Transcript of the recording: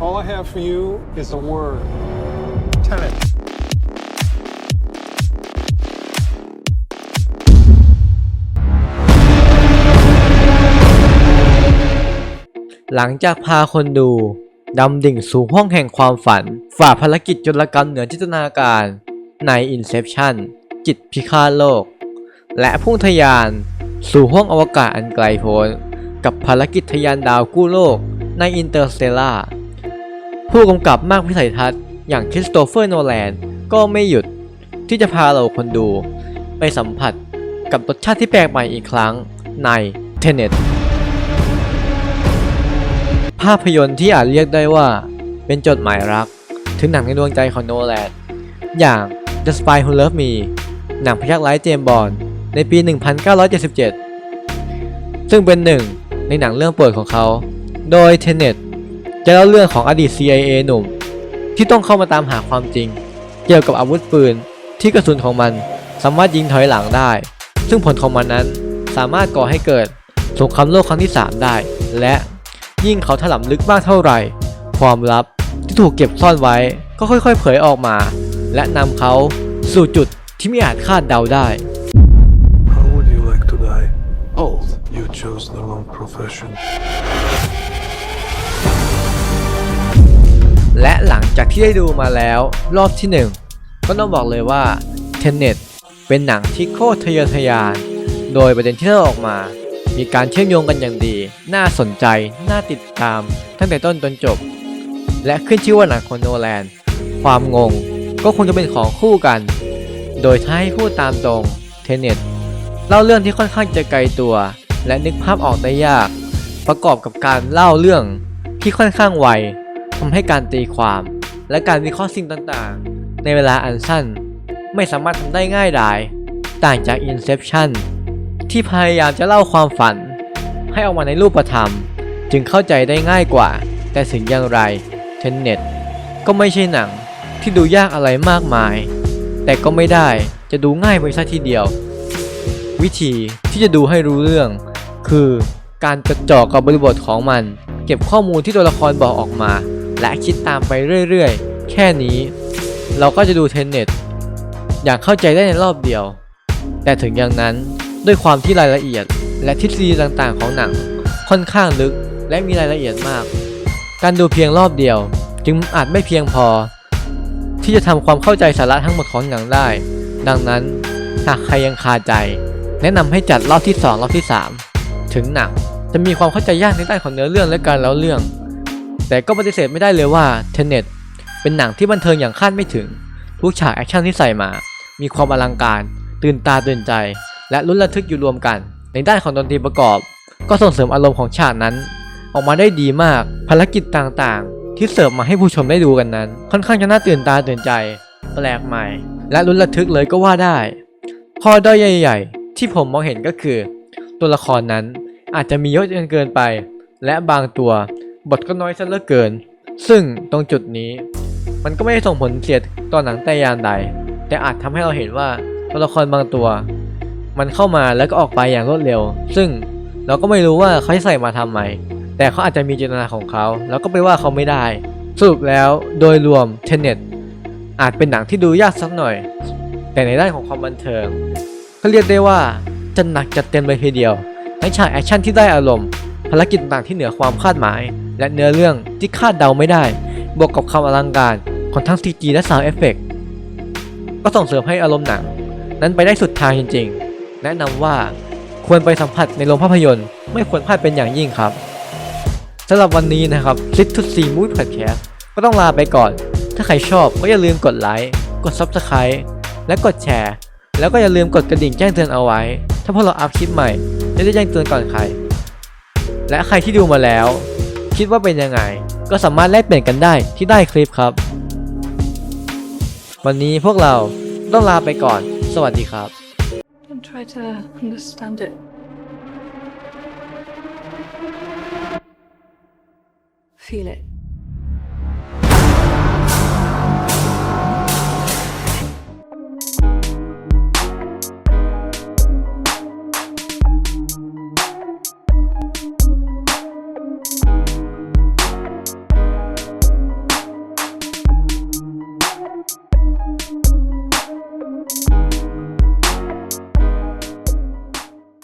I have for you is a word tenant. หลังจากพาคนดู ดำดิ่งสู่ห้องแห่งความฝัน ฝ่าภารกิจจลกรรมเหนือจินตนาการใน Inception จิตพิฆาตโลก และพุ่งทะยานสู่ห้องอวกาศอันไกลโพ้นกับภารกิจทะยานดาวกู้โลกใน Interstellar ผู้กำกับมากวิสัยทัศน์อย่างคริสโตเฟอร์โนแลนก็ไม่หยุดที่จะพาเราคนดู ไปสัมผัสกับรสชาติที่แปลกใหม่อีกครั้งใน Tenet ภาพยนตร์ที่อาจเรียกได้ว่าเป็นจดหมายรัก ถึงหนังในดวงใจของโนแลนอย่าง The Spy Who Loved Me หนังพยักร้ายเจมบอนในปี 1977 ซึ่งเป็นหนึ่งในหนังเรื่องโปรดของเขา โดย Tenet จะเล่าเรื่องของอดีต CIA หนุ่ม ที่ต้องเข้ามาตามหาความจริง เกี่ยวกับอาวุธปืน ที่กระสุนของมันสามารถยิงถอยหลังได้ ซึ่งผลของมันนั้นสามารถก่อให้เกิดสงครามโลกครั้งที่ 3 ได้ และยิ่งเขาถลำลึกมากเท่าไหร่ ความลับที่ถูกเก็บซ่อนไว้ก็ค่อยๆ เผยออกมา และนำเขาสู่จุดที่ไม่อาจคาดเดาได้ How would you like to die? Both. You chose the wrong profession. และหลังจากที่ได้ดูมาแล้วรอบที่ 1 ก็ต้องบอกเลยว่า Tenet เป็นหนังที่โคตรทะเยอทะยาน โดยประเด็นที่เล่าออกมา มีการเชื่อมโยงกันอย่างดี น่าสนใจ น่าติดตาม ตั้งแต่ต้นจนจบ และขึ้นชื่อว่าหนังของโนแลน ความงงก็คงจะเป็นของคู่กัน โดยถ้าให้พูดตามตรง Tenet เล่าเรื่องที่ค่อนข้างจะไกลตัว และนึกภาพออกได้ยาก ประกอบกับการเล่าเรื่องที่ค่อนข้างไว ทำให้การตีความ และการวิเคราะห์สิ่งต่างๆ ในเวลาอันสั้น ไม่สามารถทำได้ง่ายดาย ต่างจาก Inception ที่พยายามจะเล่าความฝัน ให้ออกมาในรูปธรรม จึงเข้าใจได้ง่ายกว่า แต่ถึงอย่างไร Tenet ก็ไม่ใช่หนังที่ดูยากอะไรมากมาย แต่ก็ไม่ได้จะดูง่ายไปซะทีเดียว วิธีที่จะดูให้รู้เรื่อง คือการจดจ่อกับบริบทของมัน เก็บข้อมูลที่ตัวละครบอกออกมา และคิดตามไปเรื่อยๆ แค่นี้ เราก็จะดูเทนเน็ตอย่างเข้าใจได้ในรอบเดียว แต่ถึงอย่างนั้นด้วยความที่รายละเอียดและทฤษฎีต่างๆของหนัง ค่อนข้างลึกและมีรายละเอียดมาก การดูเพียงรอบเดียว จึงอาจไม่เพียงพอ ที่จะทำความเข้าใจสาระทั้งหมดของหนังได้ ดังนั้นหากใครยังคาใจ แนะนำให้จัดรอบที่ 2 รอบที่ 3 ถึงหนังจะมีความเข้าใจยากในด้านของเนื้อเรื่องและการเล่าเรื่อง แต่ก็ปฏิเสธไม่ได้เลยว่า Tenet เป็นหนังที่บันเทิงอย่างคาดไม่ถึง ทุกฉากแอคชั่นที่ใส่มา มีความอลังการ ตื่นตาตื่นใจ และลุ้นระทึกอยู่รวมกัน ในด้านของดนตรีประกอบ ก็ส่งเสริมอารมณ์ของฉากนั้น ออกมาได้ดีมากภารกิจต่างๆ ที่เสิร์ฟมาให้ผู้ชมได้ดูกันนั้น ค่อนข้างจะน่าตื่นตาตื่นใจ แปลกใหม่ และลุ้นระทึกเลยก็ว่าได้ ข้อด้อยใหญ่ ๆ ที่ผมมองเห็นก็คือ ตัวละครนั้นอาจจะมีเยอะจนเกินไป และบางตัว บทก็น้อยซะเหลือเกิน ซึ่งตรงจุดนี้ มันก็ไม่ได้ส่งผลเสียต่อหนังแต่ยางใด แต่อาจทำให้เราเห็นว่าตัวละครบางตัว มันเข้ามาแล้วก็ออกไปอย่างรวดเร็ว ซึ่งเราก็ไม่รู้ว่าเขาใส่มาทำไม แต่เขาอาจจะมีเจตนาของเขา แล้วก็ไปว่าเขาไม่ได้ สรุปแล้วโดยรวมเทนเน็ตอาจเป็นหนังที่ดูยากสักหน่อย แต่ในด้านของความบันเทิงก็เรียกได้ว่าจะหนักจัดเต็มเลยทีเดียวทั้งฉากแอคชั่นที่ได้อารมณ์ภารกิจต่างที่เหนือความคาดหมาย และเนื้อเรื่องที่คาดเดาไม่ได้ บวกกับความอลังการของทั้ง CG และ Sound Effect ก็ส่งเสริมให้อารมณ์หนัง นั้นไปได้สุดทางจริงๆ แนะนำว่าควรไปสัมผัสในโรงภาพยนตร์ ไม่ควรพลาดเป็นอย่างยิ่งครับสำหรับวันนี้นะครับ Sit to See Movie Podcast ก็ต้องลาไปก่อน ถ้าใครชอบก็อย่าลืมกดไลค์กด Subscribe และกดแชร์ แล้วก็อย่าลืมกดกระดิ่งแจ้งเตือนเอาไว้ ถ้าพวกเราอัพคลิปใหม่จะได้แจ้งเตือนก่อนใคร และใครที่ดูมาแล้ว คิดว่าเป็นยังไง ก็สามารถแลกเปลี่ยนกันได้ที่ใต้คลิปครับ วันนี้พวกเราต้องลาไปก่อน สวัสดีครับ Don't try to understand it. Feel it.